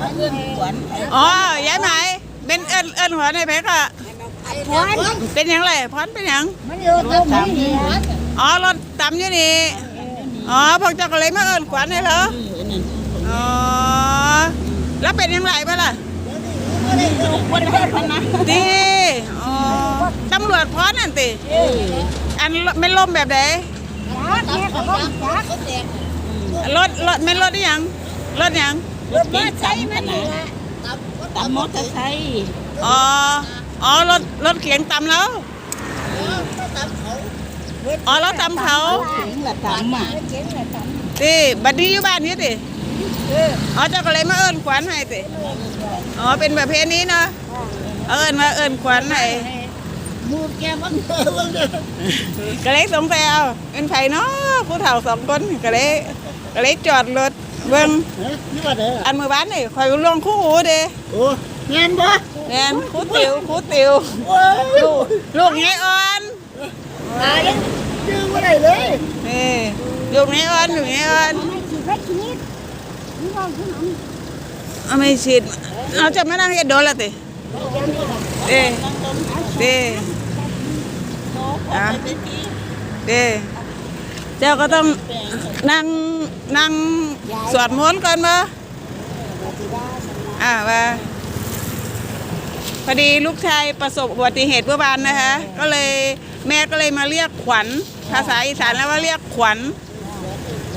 มาเอื้อนขวัญอ๋อยายไหมเป็นเอิญเอิญหัวในเพชรอะพอนเป็นหยังไรพรเป็นหยังมันอยู่ตรงนี้นะอ๋อรถตำอยู่นี่อ๋อพวกเจ้าก็เลยมาเอิญขวัญนี่เหรออันนั้นอ๋อแล้วเป็นยังไงบ้างล่ะคนให้พนะดีอ๋อตำรวจพรนั่นติอันไม่ล่มแบบไหนจักแม่ก็บ่จักรถรถไม่รถได้ยังรถยัง รถเก๋งใช้มันนะตำมอเตอร์ไซค์อ๋อ อ๋อ รถ รถเขียงตำแล้ว อ๋อแล้วตำเขาถึงละตำอะเจ๋งเลยจังติบัดนี้อยู่บ้านนี้ติอ๋อ เจ้าก็เลยมาเอิญขวัญให้ติอ๋อ เป็นแบบเพศนี้เนาะ เอิญมาเอิญขวัญให้มูแกบังเอิญเลยก็เลยสงสัยเอาเป็นไผเนาะผู้เฒ่าสองคนก็เลยก็เลยจอดรถ เบิ่งนี่ว่าเด้ออันมือบ้านนี่คอยลงคู่หูเด้โอ้เงินบ่แน่นคู่ติวคู่ติวโอ้ยลูกลู เลยนี่ลูกไงอ่อนลูกไงอ่อนไม่สิเพชรชนิดนี่ว่าที่นั้นเอาไม่ฉีดเอาจะมานั่งเฮ็ดโดนละติเด้เด้อะเด้เจ้าก็ต้องนั่งนั่งสวดมนต์ก่อนมาอ่าว่าพอดีลูกชายประสบอุบัติเหตุเมื่อวานนะคะ ก็เลยแม่ก็เลยมาเรียกขวัญ ภาษาอีสานแล้วว่าเรียกขวัญ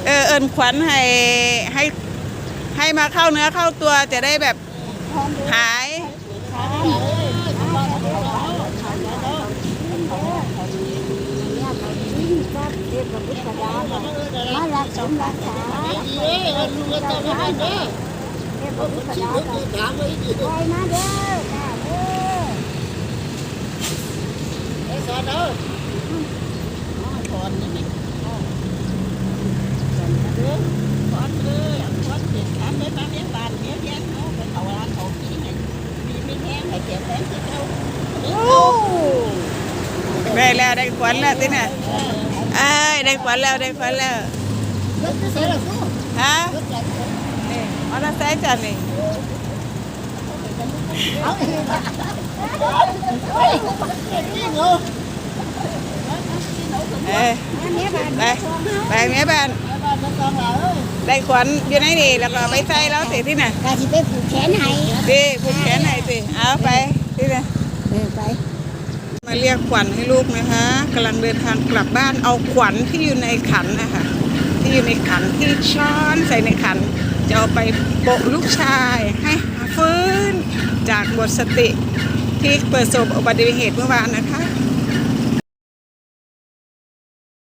เออเอิญขวัญให้ให้ให้มาเข้าเนื้อเข้าตัวจะได้แบบหาย มารักสมรักษาเอ้ยลูกก็ต้องให้เด้อเอ้ยบ่มีปัญหากันไปมาเด้อค่ะเด้อไอ้สอนเด้อถอนนี่นี่ถอนเลยถอนเด็ดขาดเลยบ้านเลี้ยงบ้านเลี้ยงแยกเอาไปเอาร้านเขาที่ไหนมีไม่แห้งให้เก็บแรงที่เขาได้แล้วได้ขวัญแล้วติเนี่ยเอ้ยได้ขวัญแล้วได้ขวัญแล้วรถจะเสียหรอกูฮะรถใหญ่นี่มอเตอร์ไซค์จันนี่เอาเองเฮ้ยนี่เหรอเอ้ยแม่บ้านไปไปแม่บ้านบ้านจะต้องเหรอได้ขวัญอยู่ในนี่แล้วก็เอาไปใส่แล้วสิที่ไหนก็สิไปผูกแขนให้ดิผูกแขนไหนสิเอาไปที่ไหนเออไป มาเรียกขวัญให้ลูกนะคะกำลังเดินทางกลับบ้านเอาขวัญที่อยู่ในขันนะคะที่อยู่ในขันที่ช้อนใส่ในขัน จะเอาไปโปะลูกชายให้ฟื้นจากหมดสติที่ประสบอุบัติเหตุเมื่อวานนะคะ